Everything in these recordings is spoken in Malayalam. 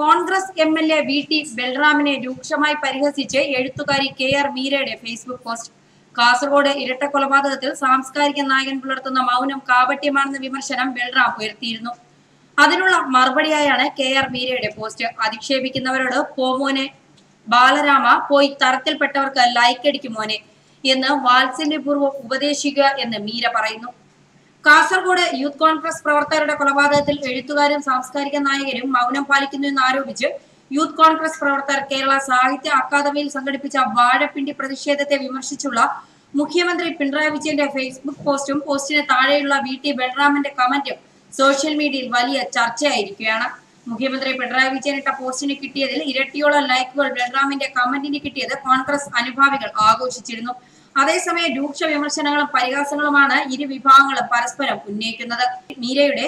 Congress M L A V T ബൽറാമിനെ രൂക്ഷമായി പരിഹസിച്ച് എഴുത്തുകാരി കെ ആർ മീരയുടെ ഫേസ്ബുക്ക് പോസ്റ്റ്. കാസർഗോഡ് ഇരട്ട കൊലപാതകത്തിൽ സാംസ്കാരിക നായകൻ പുലർത്തുന്ന മൗനം കാപട്യമാണെന്ന വിമർശനം ബൽറാം ഉയർത്തിയിരുന്നു. അതിനുള്ള മറുപടിയായാണ് കെ ആർ മീരയുടെ പോസ്റ്റ്. അധിക്ഷേപിക്കുന്നവരോട് പോമോനെ ബാലരാമ പോയി തറത്തിൽപ്പെട്ടവർക്ക് ലൈക്ക് അടിക്കും മോനെ എന്ന് വാത്സല്യപൂർവം ഉപദേശിക്കുക എന്ന് മീര പറയുന്നു. കാസർഗോഡ് യൂത്ത് കോൺഗ്രസ് പ്രവർത്തകരുടെ കൊലപാതകത്തിൽ എഴുത്തുകാരും സാംസ്കാരിക നായകരും മൗനം പാലിക്കുന്നു എന്നാരോപിച്ച് യൂത്ത് കോൺഗ്രസ് പ്രവർത്തകർ കേരള സാഹിത്യ അക്കാദമിയിൽ സംഘടിപ്പിച്ച വാഴപ്പിണ്ടി പ്രതിഷേധത്തെ വിമർശിച്ചുള്ള മുഖ്യമന്ത്രി പിണറായി വിജയന്റെ ഫേസ്ബുക്ക് പോസ്റ്റും പോസ്റ്റിന് താഴെയുള്ള വി ടി ബലറാമന്റെ കമന്റും സോഷ്യൽ മീഡിയയിൽ വലിയ ചർച്ചയായിരിക്കുകയാണ്. മുഖ്യമന്ത്രി പിണറായി വിജയൻ ഇട്ട പോസ്റ്റിന് കിട്ടിയതിൽ ഇരട്ടിയോളം ലൈക്കുകൾ ബൽറാമിന്റെ കമന്റിന് കിട്ടിയത് കോൺഗ്രസ് അനുഭാവികൾ ആഘോഷിച്ചിരുന്നു. അതേസമയം രൂക്ഷ വിമർശനങ്ങളും പരിഹാസങ്ങളുമാണ് ഇരു വിഭാഗങ്ങളും പരസ്പരം ഉന്നയിക്കുന്നത്. മീരയുടെ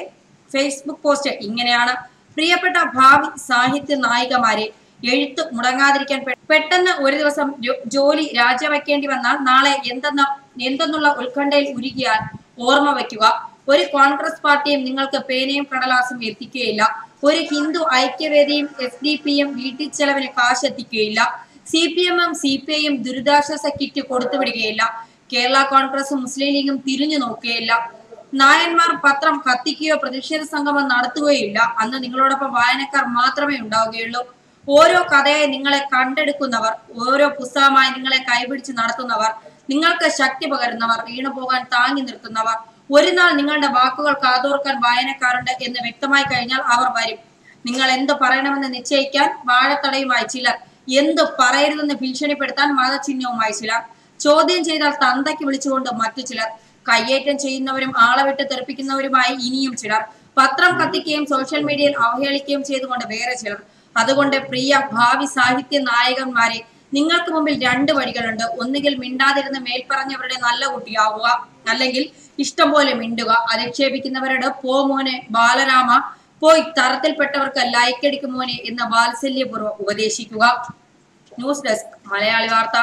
ഫേസ്ബുക്ക് പോസ്റ്റ് ഇങ്ങനെയാണ്. പ്രിയപ്പെട്ട ഭാവി സാഹിത്യ നായികമാരെ എഴുത്ത് മുടങ്ങാതിരിക്കാൻ പെട്ടെന്ന് ഒരു ദിവസം ജോലി രാജിവെക്കേണ്ടി വന്നാൽ നാളെ എന്തെന്ന എന്തെന്നുള്ള ഉത്കണ്ഠയിൽ ഉരുകിയാൽ ഓർമ്മ വയ്ക്കുക. ഒരു കോൺഗ്രസ് പാർട്ടിയും നിങ്ങൾക്ക് പേനയും കടലാസും എത്തിക്കുകയില്ല ഒരു ഹിന്ദു ഐക്യവേദിയും എസ് ഡി പിയും വീട്ടിൽ ചെലവിന് കാശ് എത്തിക്കുകയില്ല സി പി എമ്മും സി പി ഐയും ദുരിതാശ്വാസ കിറ്റ് കൊടുത്തുവിടുകയില്ല. കേരള കോൺഗ്രസും മുസ്ലിം ലീഗും തിരിഞ്ഞു നോക്കുകയില്ല. നായന്മാർ പത്രം കത്തിക്കുകയോ പ്രതിഷേധ സംഗമം നടത്തുകയില്ല. അന്ന് നിങ്ങളോടൊപ്പം വായനക്കാർ മാത്രമേ ഉണ്ടാവുകയുള്ളൂ. ഓരോ കഥയെ നിങ്ങളെ കണ്ടെടുക്കുന്നവർ ഓരോ പുസ്തകമായി നിങ്ങളെ കൈപിടിച്ച് നടത്തുന്നവർ നിങ്ങൾക്ക് ശക്തി പകരുന്നവർ വീണു പോകാൻ താങ്ങി നിർത്തുന്നവർ ഒരു നാൾ നിങ്ങളുടെ വാക്കുകൾ കാതോർക്കാൻ വായനക്കാരുണ്ട് എന്ന് വ്യക്തമായി കഴിഞ്ഞാൽ അവർ വരും. നിങ്ങൾ എന്ത് പറയണമെന്ന് നിശ്ചയിക്കാൻ വാഴത്തടയുമായി ചിലർ എന്ത് പറയരുതെന്ന് ഭീഷണിപ്പെടുത്താൻ മതചിഹ്നവുമായി ചിലർ ചോദ്യം ചെയ്താൽ തന്തയ്ക്ക് വിളിച്ചുകൊണ്ട് മറ്റു ചിലർ കയ്യേറ്റം ചെയ്യുന്നവരും ആളെ വിട്ട് തെറിപ്പിക്കുന്നവരുമായി ഇനിയും ചിലർ പത്രം കത്തിക്കുകയും സോഷ്യൽ മീഡിയയിൽ അവഹേളിക്കുകയും ചെയ്തുകൊണ്ട് വേറെ ചിലർ. അതുകൊണ്ട് പ്രിയ ഭാവി സാഹിത്യ നായകന്മാരെ നിങ്ങൾക്ക് മുമ്പിൽ രണ്ട് വഴികളുണ്ട്. ഒന്നുകിൽ മിണ്ടാതിരുന്ന് മേൽപ്പറഞ്ഞവരുടെ നല്ല കുട്ടിയാവുക അല്ലെങ്കിൽ ഇഷ്ടം പോലെ മിണ്ടുക. അധിക്ഷേപിക്കുന്നവരോട് പോ മോനെ ബാലരാമ പോയി തരത്തിൽപ്പെട്ടവർക്ക് ലൈക്കടിക്കും മോനെ എന്ന് വാത്സല്യപൂർവം ഉപദേശിക്കുക. ന്യൂസ് ഡെസ്ക് മലയാളി വാർത്ത.